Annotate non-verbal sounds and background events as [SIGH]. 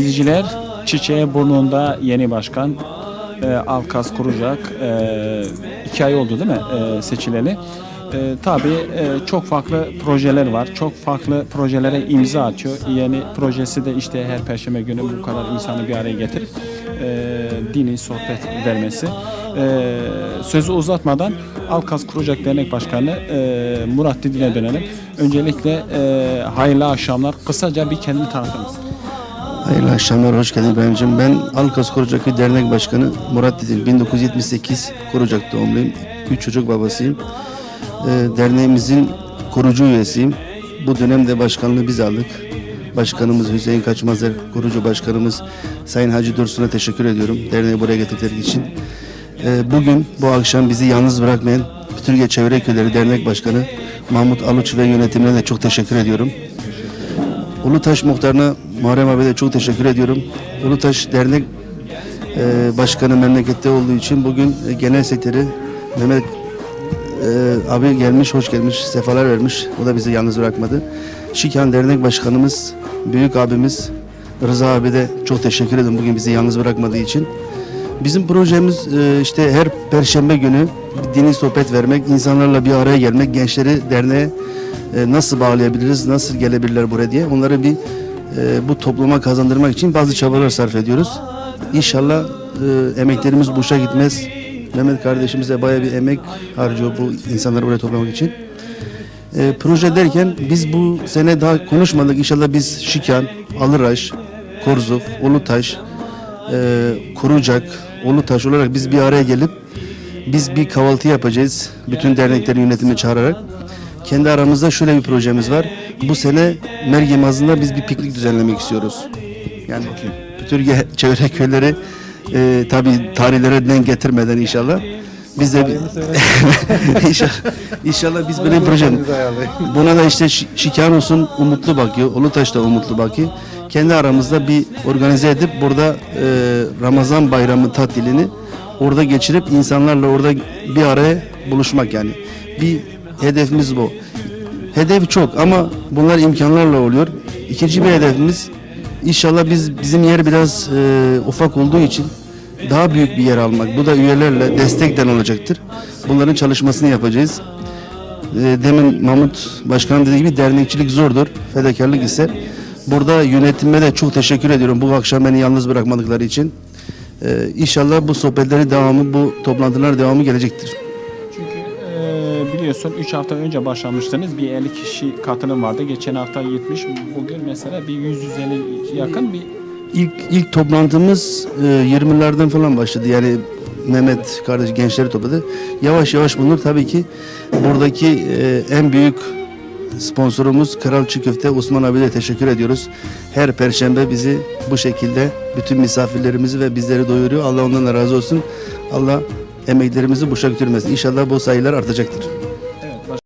İzleyiciler çiçeğe burnunda yeni başkan e, Alkas kuracak. E, iki ay oldu değil mi e, seçileli? E, tabii e, çok farklı projeler var. Çok farklı projelere imza atıyor. Yeni projesi de işte her perşembe günü bu kadar insanı bir araya getirip e, dini sohbet vermesi. E, sözü uzatmadan Alkas Kuracak Dernek Başkanı e, Murat Didin'e dönelim. Öncelikle e, hayırlı akşamlar. Kısaca bir kendini tanıtır mısın? Hayırlı akşamlar, hoş geldin İbrahim'ciğim. Ben Alkas Korucakköy Dernek Başkanı Murat Didil. 1978 Korucak doğumluyum. Üç çocuk babasıyım. Ee, derneğimizin kurucu üyesiyim. Bu dönemde başkanlığı biz aldık. Başkanımız Hüseyin Kaçmazer, kurucu başkanımız Sayın Hacı Dursun'a teşekkür ediyorum. Derneği buraya getirdikleri için. Ee, bugün, bu akşam bizi yalnız bırakmayan Türkiye Çevre Köyleri Dernek Başkanı Mahmut Aluç ve yönetimine de çok teşekkür ediyorum. Ulutaş Muhtarı'na Muharrem abiye de çok teşekkür ediyorum. Ulutaş Dernek e, Başkanı memlekette olduğu için bugün e, genel sekreteri Mehmet e, abi gelmiş, hoş gelmiş, sefalar vermiş. O da bizi yalnız bırakmadı. Şikan Dernek Başkanımız, büyük abimiz Rıza abi de çok teşekkür ederim bugün bizi yalnız bırakmadığı için. Bizim projemiz e, işte her perşembe günü dini sohbet vermek, insanlarla bir araya gelmek, gençleri derneğe e, nasıl bağlayabiliriz, nasıl gelebilirler buraya diye onları bir e, bu topluma kazandırmak için bazı çabalar sarf ediyoruz. İnşallah e, emeklerimiz boşa gitmez. Mehmet kardeşimiz de bayağı bir emek harcıyor bu insanları buraya toplamak için. E, proje derken biz bu sene daha konuşmadık. İnşallah biz Şikan, Alıraş, Korzuk, Ulutaş, e, Kurucak, Ulutaş olarak biz bir araya gelip biz bir kahvaltı yapacağız. Bütün derneklerin yönetimini çağırarak. Kendi aramızda şöyle bir projemiz var. Bu sene Mergem Azı'nda biz bir piknik düzenlemek istiyoruz. Yani Türkiye [LAUGHS] çevre köyleri e, tabii tarihlere denk getirmeden inşallah. Biz de [LAUGHS] inşallah, inşallah biz böyle bir proje. Buna da işte Şi- Şikan olsun umutlu bakıyor. Ulutaş da umutlu bakıyor. Kendi aramızda bir organize edip burada e, Ramazan bayramı tatilini orada geçirip insanlarla orada bir araya buluşmak yani. Bir hedefimiz bu. Hedef çok ama bunlar imkanlarla oluyor. İkinci bir hedefimiz inşallah biz bizim yer biraz e, ufak olduğu için daha büyük bir yer almak. Bu da üyelerle destekten olacaktır. Bunların çalışmasını yapacağız. E, demin Mahmut Başkan dediği gibi dernekçilik zordur. Fedakarlık ister. Burada yönetime de çok teşekkür ediyorum bu akşam beni yalnız bırakmadıkları için. E, inşallah bu sohbetlerin devamı, bu toplantılar devamı gelecektir. Biliyorsun 3 hafta önce başlamıştınız. Bir 50 kişi katılım vardı. Geçen hafta 70. Bugün mesela bir 100-150 yakın bir İlk ilk toplantımız e, 20'lerden falan başladı. Yani Mehmet kardeş gençleri topladı. Yavaş yavaş bunlar tabii ki buradaki e, en büyük sponsorumuz Kral Çiğ Köfte Osman abiye de teşekkür ediyoruz. Her perşembe bizi bu şekilde bütün misafirlerimizi ve bizleri doyuruyor. Allah ondan da razı olsun. Allah emeklerimizi boşa götürmesin. İnşallah bu sayılar artacaktır.